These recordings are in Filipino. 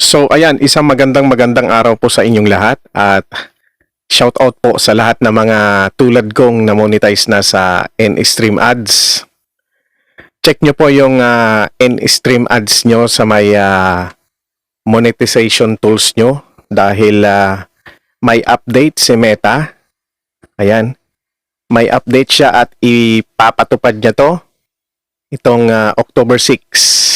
So ayan, isang magandang magandang araw po sa inyong lahat at shout out po sa lahat ng mga tulad kong na-monetize na sa N-Stream Ads. Check nyo po yung ah, N-Stream Ads nyo sa may ah, monetization tools nyo dahil ah, may update si Meta. Ayan. May update siya at ipapatupad niya to itong ah, October 6.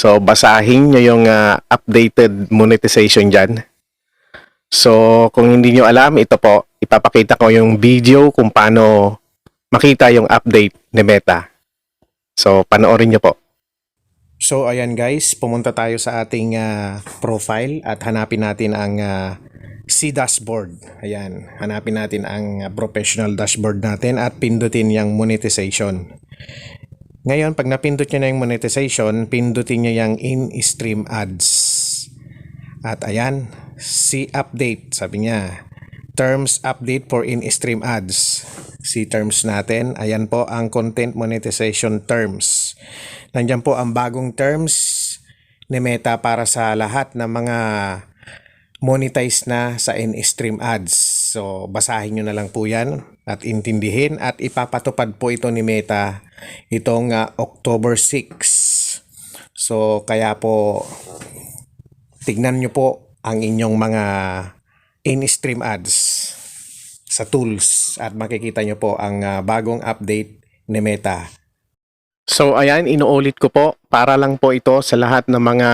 So, basahin nyo yung ah, updated monetization dyan. So, kung hindi nyo alam, ito po, ipapakita ko yung video kung paano makita yung update ni Meta. So, panoorin nyo po. So, ayan guys, pumunta tayo sa ating ah, profile at hanapin natin ang ah, C dashboard. Ayan, hanapin natin ang ah, professional dashboard natin at pindutin yung monetization. Ngayon, pag napindot nyo na yung monetization, pindutin nyo yung in-stream ads. At ayan, see update, sabi niya. Terms update for in-stream ads. See terms natin. Ayan po ang content monetization terms. Nandyan po ang bagong terms ni Meta para sa lahat ng mga monetize na sa in-stream ads. So, basahin nyo na lang po yan at intindihin at ipapatupad po ito ni Meta itong ah, October 6. So, kaya po tignan nyo po ang inyong mga in-stream ads sa tools at makikita nyo po ang ah, bagong update ni Meta. So ayan, inuulit ko po para lang po ito sa lahat ng mga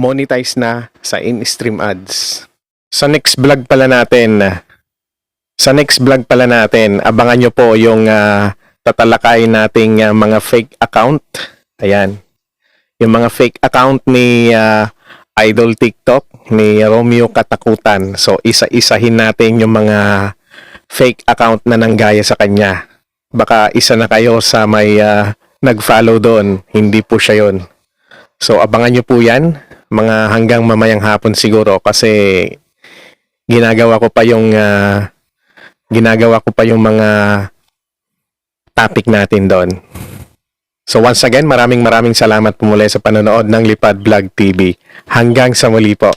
monetize na sa in-stream ads. Sa next vlog pala natin, sa next vlog pala natin, abangan nyo po yung ah, tatalakayin nating ah, mga fake account. Ayan. Yung mga fake account ni ah, Idol TikTok, ni Romeo Katakutan. So, isa-isahin natin yung mga fake account na nanggaya sa kanya. Baka isa na kayo sa may ah, nag-follow doon. Hindi po siya yon. So, abangan nyo po yan. Mga hanggang mamayang hapon siguro kasi ginagawa ko pa yung ah, ginagawa ko pa yung mga topic natin doon. So once again, maraming maraming salamat po muli sa panonood ng Lipad Vlog TV. Hanggang sa muli po.